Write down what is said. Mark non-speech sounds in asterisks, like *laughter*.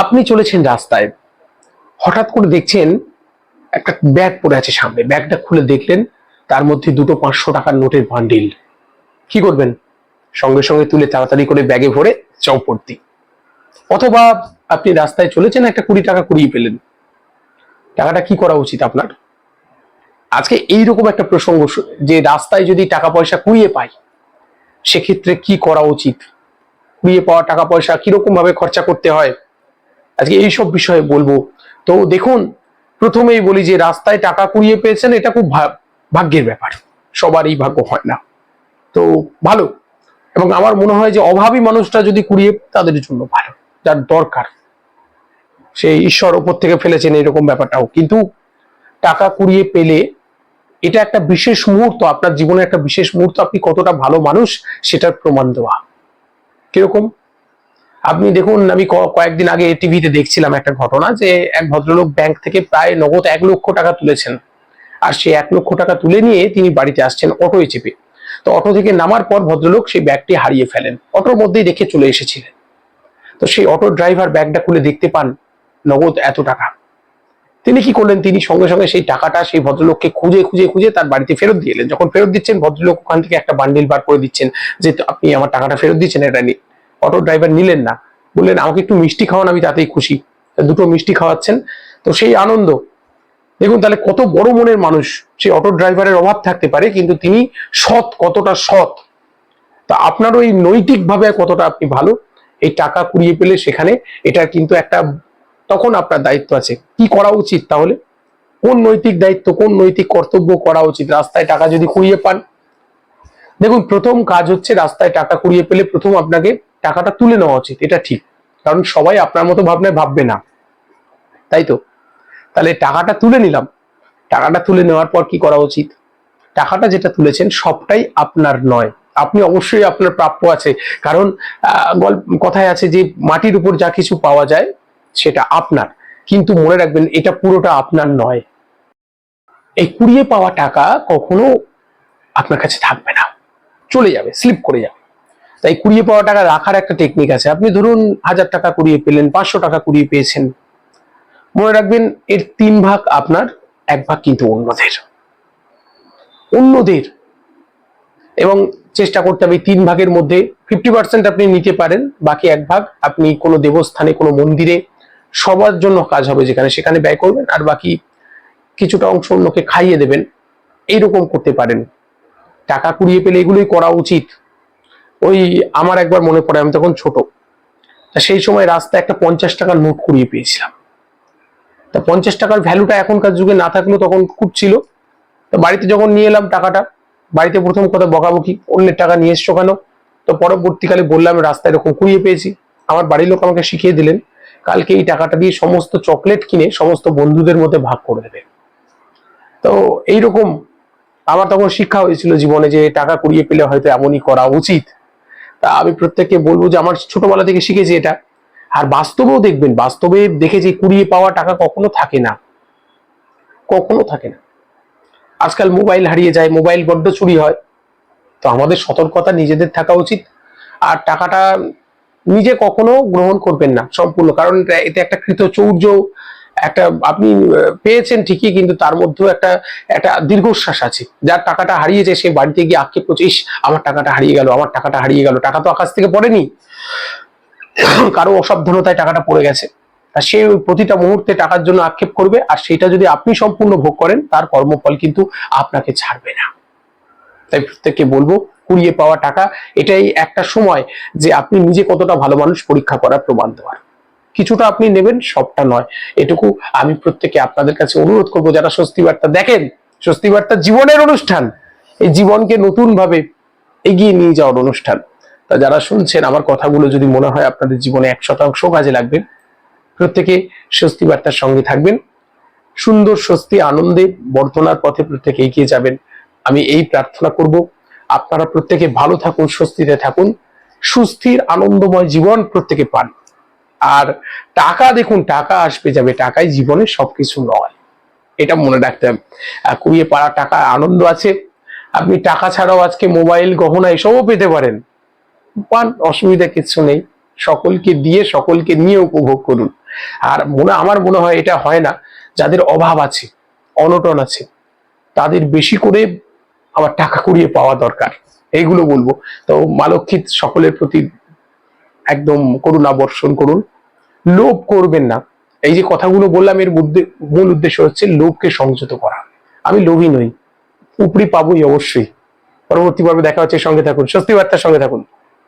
আপনি চলেছেন রাস্তায়, হঠাৎ করে দেখছেন একটা ব্যাগ পড়ে আছে সামনে। ব্যাগটা খুলে দেখলেন, তার মধ্যে দুটো পাঁচশো টাকার নোটের বান্ডিল কি করবেন? সঙ্গে সঙ্গে তুলে তাড়াতাড়ি করে ব্যাগে ভরে চৌপড়তি অথবা আপনি রাস্তায় চলেছেন, একটা কুড়ি টাকা কুড়িয়ে পেলেন টাকাটা কি করা উচিত আপনার? আজকে এইরকম একটা প্রসঙ্গ যে রাস্তায় যদি টাকা পয়সা কুড়িয়ে পাই, সেক্ষেত্রে কি করা উচিত? কুড়িয়ে পাওয়া টাকা পয়সা কীরকম ভাবে খরচা করতে হয়? আজকে এইসব বিষয়ে বলব। তো দেখুন, প্রথমেই বলি যে রাস্তায় টাকা কুড়িয়ে পেয়েছেন, এটা খুব ভাগ্যের ব্যাপার। সবারই ভাগ্য হয় না। তো ভালো। এবং আমার মনে হয় যে অভাবী মানুষটা যদি কুড়িয়ে, তাদের জন্য ভালো, যার দরকার। সে ঈশ্বর ওপর থেকে ফেলেছেন এরকম ব্যাপারটাও। কিন্তু টাকা কুড়িয়ে পেলে এটা একটা বিশেষ মুহূর্ত, আপনার জীবনে একটা বিশেষ মুহূর্ত, আপনি কতটা ভালো মানুষ সেটার প্রমাণ দেওয়া। কীরকম? আপনি দেখুন, আমি কয়েকদিন আগে টিভিতে দেখছিলাম একটা ঘটনা যে এক ভদ্রলোক ব্যাংক থেকে প্রায় নগদ এক লক্ষ টাকা তুলেছেন। আর সেই এক লক্ষ টাকা তুলে নিয়ে তিনি বাড়িতে আসছেন অটোয় চেপে। তো অটো থেকে নামার পর ভদ্রলোক সেই ব্যাগটি হারিয়ে ফেলেন। অটোর মধ্যেই রেখে চলে এসেছিলেন। তো সেই অটো ড্রাইভার ব্যাগটা খুলে দেখতে পান, নগদ এত টাকা। তিনি কি করলেন? তিনি সঙ্গে সঙ্গে সেই টাকাটা সেই ভদ্রলোককে খুঁজে খুঁজে খুঁজে তার বাড়িতে ফেরত দিয়ে এলেন। যখন ফেরত দিচ্ছেন, ভদ্রলোক ওখান থেকে একটা বান্ডিল বার করে দিচ্ছেন যে, আপনি আমার টাকাটা ফেরত দিচ্ছেন, এটা নিয়ে অটো ড্রাইভার নিলেন না। বললেন, আমাকে একটু মিষ্টি খাওয়ান, আমি তাতেই খুশি। দুটো মিষ্টি খাওয়াচ্ছেন। তো সেই আনন্দ। দেখুন, তাহলে কত বড় মনের মানুষ। সেই অটো ড্রাইভারের অভাব থাকতে পারে, কিন্তু তিনি সৎ, কতটা সৎ। তা আপনার ওই নৈতিকভাবে কতটা আপনি ভালো, এই টাকা কুড়িয়ে পেলে সেখানে এটা কিন্তু একটা, তখন আপনার দায়িত্ব আছে। কি করা উচিত তাহলে? কোন নৈতিক দায়িত্ব, কোন নৈতিক কর্তব্য করা উচিত? রাস্তায় টাকা যদি কুড়িয়ে পান। দেখুন, প্রথম কাজ হচ্ছে রাস্তায় টাকা কুড়িয়ে পেলে প্রথম আপনাকে টাকাটা তুলে নেওয়া উচিত, এটা ঠিক। কারণ সবাই আপনার মতো ভাবনায় ভাববে না। তাই তো? তাহলে টাকাটা তুলে নিলাম। টাকাটা তুলে নেওয়ার পর কি করা উচিত? টাকাটা যেটা তুলেছেন সবটাই আপনার নয়। আপনি অবশ্যই আপনার প্রাপ্য আছে। কারণ কথায় আছে যে মাটির উপর যা কিছু পাওয়া যায়, সেটা আপনার। কিন্তু মনে রাখবেন, এটা পুরোটা আপনার নয়। এই কুড়িয়ে পাওয়া টাকা কখনো আপনার কাছে থাকবে না। চলে যাবে স্লিপ করে যাবে। তাই কুড়িয়ে পাওয়া টাকা রাখার একটা টেকনিক আছে। আপনি ধরুন হাজার টাকা কুড়িয়ে পেলেন, পাঁচশো টাকা কুড়িয়ে পেয়েছেন। মনে রাখবেন, এর তিন ভাগ আপনার, এক ভাগ কিন্তু অন্যদের। অন্যদের। এবং চেষ্টা করতে হবে তিন ভাগের মধ্যে ফিফটি পার্সেন্ট আপনি নিতে পারেন, বাকি এক ভাগ আপনি কোনো দেবস্থানে, কোনো মন্দিরে, সবার জন্য কাজ হবে যেখানে সেখানে ব্যয় করবেন, আর বাকি কিছুটা অংশ অন্যকে খাইয়ে দেবেন। এইরকম করতে পারেন। টাকা কুড়িয়ে পেলে এগুলোই করা উচিত। ওই আমার একবার মনে পড়ে, আমি তখন ছোট। সেই সময় রাস্তায় একটা পঞ্চাশ টাকার নোট কুড়িয়ে পেয়েছিলাম। তা পঞ্চাশ টাকার ভ্যালুটা এখনকার যুগে না থাকলেও তখন খুব ছিল। তো বাড়িতে যখন নিয়ে এলাম টাকাটা, বাড়িতে প্রথম কথা বকাবকি, অন্যের টাকা নিয়ে এসছো কেন? তো পরবর্তীকালে বললাম রাস্তায় এরকম কুড়িয়ে পেয়েছি। আমার বাড়ির লোক আমাকে শিখিয়ে দিলেন, কালকে এই টাকাটা দিয়ে সমস্ত চকলেট কিনে সমস্ত বন্ধুদের মধ্যে ভাগ করে দেবে। তো এইরকম আমার তখন শিক্ষা হয়েছিল জীবনে যে টাকা কুড়িয়ে পেলে হয়তো এমনই করা উচিত। আমি প্রত্যেককে বলব যে আমার ছোটবেলা থেকে শিখেছি এটা। আর বাস্তবেও দেখবেন, বাস্তবে দেখেছি কুড়িয়ে পাওয়া টাকা কখনো থাকে না। কখনো থাকে না। আজকাল মোবাইল হারিয়ে যায়, মোবাইল বড্ড চুরি হয়। তো আমাদের সতর্কতা নিজেদের থাকা উচিত। আর টাকাটা নিজে কখনো গ্রহণ করবেন না, সম্পূর্ণ। কারণ এতে একটা কৃতচৌর্য একটা, আপনি পেয়েছেন ঠিকই, কিন্তু তার মধ্যেও একটা একটা দীর্ঘশ্বাস আছে। যার টাকাটা হারিয়েছে, সে বাড়িতে গিয়ে আক্ষেপ করছে, ইস, আমার টাকাটা হারিয়ে গেল, আমার টাকাটা হারিয়ে গেল। টাকা তো আকাশ থেকে পড়েনি। *coughs* কারও অসাবধানতায় টাকাটা পড়ে গেছে। আর সে প্রতিটা মুহূর্তে টাকার জন্য আক্ষেপ করবে, আর সেটা যদি আপনি সম্পূর্ণ ভোগ করেন, তার কর্মফল কিন্তু আপনাকে ছাড়বে না। তাই প্রত্যেককে বলব, কুড়িয়ে পাওয়া টাকা, এটাই একটা সময় যে আপনি নিজে কতটা ভালো মানুষ পরীক্ষা করার প্রমাণ দেওয়ার। কিছুটা আপনি নেবেন, সবটা নয়। এটুকু আমি প্রত্যেকে আপনাদের কাছে অনুরোধ করব, যারা স্বস্তি বার্তা দেখেন, স্বস্তি বার্তা জীবনের অনুষ্ঠান, এই জীবনকে নতুন ভাবে এগিয়ে নিয়ে যাওয়ার অনুষ্ঠান। তা যারা শুনছেন, আমার কথাগুলো যদি মনে হয় আপনাদের জীবনে এক শতাংশ কাজে লাগবে, প্রত্যেকে স্বস্তি বার্তার সঙ্গে থাকবেন। সুন্দর স্বস্তি, আনন্দে বর্ধনার পথে প্রত্যেকে এগিয়ে যাবেন। আমি এই প্রার্থনা করব, আপনারা প্রত্যেকে ভালো থাকুন, স্বস্তিতে থাকুন। সুস্থির, আনন্দময় জীবন প্রত্যেকে পান। আর টাকা দেখুন, টাকা আসবে যাবে, টাকাই জীবনের সবকিছু নয়। এটা মনে রাখতে হবে। কুড়িয়ে পাড়া টাকা আনন্দ আছে। আপনি টাকা ছাড়াও আজকে মোবাইল, গহনা এসবও পেতে পারেন। পান, অসুবিধা কিছু নেই। সকলকে দিয়ে, সকলকে নিয়ে উপভোগ করুন। আর মনে, আমার মনে হয় এটা হয় না। যাদের অভাব আছে, অনটন আছে, তাদের বেশি করে আবার টাকা কুড়িয়ে পাওয়া দরকার। এইগুলো বলব। তো মালক্ষিত সকলের প্রতি একদম করুণা বর্ষণ করুন। লোভ করবেন না। এই যে কথাগুলো বললাম, এর মূল উদ্দেশ্য হচ্ছে লোভকে সংযত করা। আমি লোভী নই, উপরি পাবই অবশ্যই। পরবর্তী পর্বে দেখা হচ্ছে সঙ্গে থাকুন স্বস্তি বার্তার সঙ্গে থাকুন।